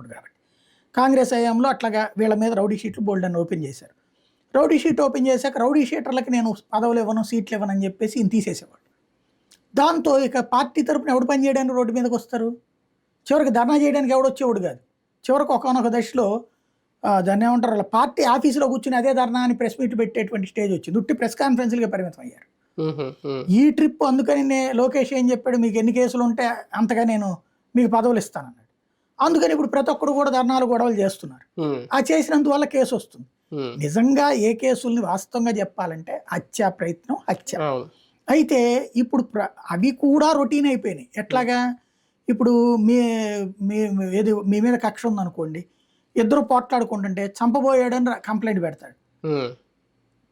అప్పుడు కాబట్టి. కాంగ్రెస్ హయాంలో అట్లాగా వీళ్ళ మీద రౌడీ షీట్లు బోల్డ్ అని ఓపెన్ చేశారు. రౌడీ షీట్ ఓపెన్ చేశాక రౌడీ షీటర్లకి నేను పదవులు ఇవ్వను సీట్లు ఇవ్వను అని చెప్పేసి ఈయన తీసేసేవాడు. దాంతో ఇక పార్టీ తరపున ఎవడు పని చేయడానికి రోడ్డు మీదకి వస్తారు? చివరికి ధర్నా చేయడానికి ఎవడు వచ్చేవాడు కాదు. చివరికి ఒకనొక దశలో దాన్ని ఏమంటారు వాళ్ళ పార్టీ ఆఫీసులో కూర్చుని అదే ధర్నా అని ప్రెస్ మీట్ పెట్టేటువంటి స్టేజ్ వచ్చింది. ఉట్టి ప్రెస్ కాన్ఫరెన్స్లుగా పరిమితం అయ్యారు. ఈ ట్రిప్ అందుకని లోకేష్ ఏం చెప్పాడు? మీకు ఎన్ని కేసులు ఉంటే అంతగా నేను మీకు పదవులు ఇస్తానన్నాడు. అందుకని ఇప్పుడు ప్రతి ఒక్కరు కూడా ధర్నాలు గొడవలు చేస్తున్నారు. ఆ చేసినందువల్ల కేసు వస్తుంది. నిజంగా ఏ కేసుల్ని వాస్తవంగా చెప్పాలంటే హత్య ప్రయత్నం హత్య. అయితే ఇప్పుడు అవి కూడా రొటీన్ అయిపోయినాయి. ఎట్లాగా? ఇప్పుడు మీ మీ ఏది మీ మీద కక్ష ఉందనుకోండి. ఇద్దరు పోట్లాడుకుంటుంటే చంపబోయాడని కంప్లైంట్ పెడతాడు.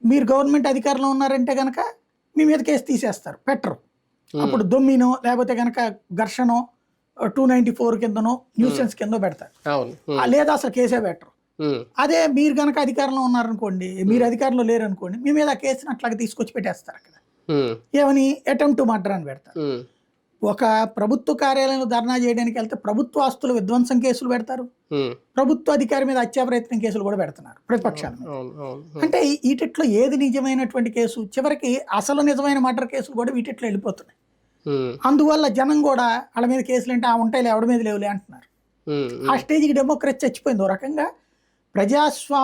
మీరు గవర్నమెంట్ అధికారంలో ఉన్నారంటే కనుక మీ మీద కేసు తీసేస్తారు. పెట్టరు. అప్పుడు దొమ్మినో లేకపోతే కనుక ఘర్షణో టూ నైంటీ ఫోర్ కిందనో న్యూసెన్స్ కింద పెడతారు. లేదా అసలు కేసే పెట్టరు. అదే మీరు కనుక అధికారంలో ఉన్నారనుకోండి మీరు అధికారంలో లేరనుకోండి మీ మీద కేసుని అట్లాగే తీసుకొచ్చి పెట్టేస్తారు అక్కడ. ఏమని? అటెంప్ట్ మర్డర్ అని పెడతారు. ఒక ప్రభుత్వ కార్యాలయంలో ధర్నా చేయడానికి వెళ్తే ప్రభుత్వ ఆస్తుల విధ్వంసం కేసులు పెడతారు. ప్రభుత్వ అధికారి మీద హత్యా ప్రయత్నం కేసులు కూడా పెడుతున్నారు ప్రతిపక్షాల అంటే వీటిట్లో ఏది నిజమైనటువంటి కేసు? చివరికి అసలు నిజమైన మర్డర్ కేసులు కూడా వీటిట్లో వెళ్ళిపోతున్నాయి. అందువల్ల జనం కూడా వాళ్ళ మీద కేసులు అంటే ఆ ఉంటాయిలే ఎవడి మీద లేవులే అంటున్నారు. ఆ స్టేజ్కి డెమోక్రసీ చచ్చిపోయింది ఓ రకంగా. ప్రజాస్వామ్య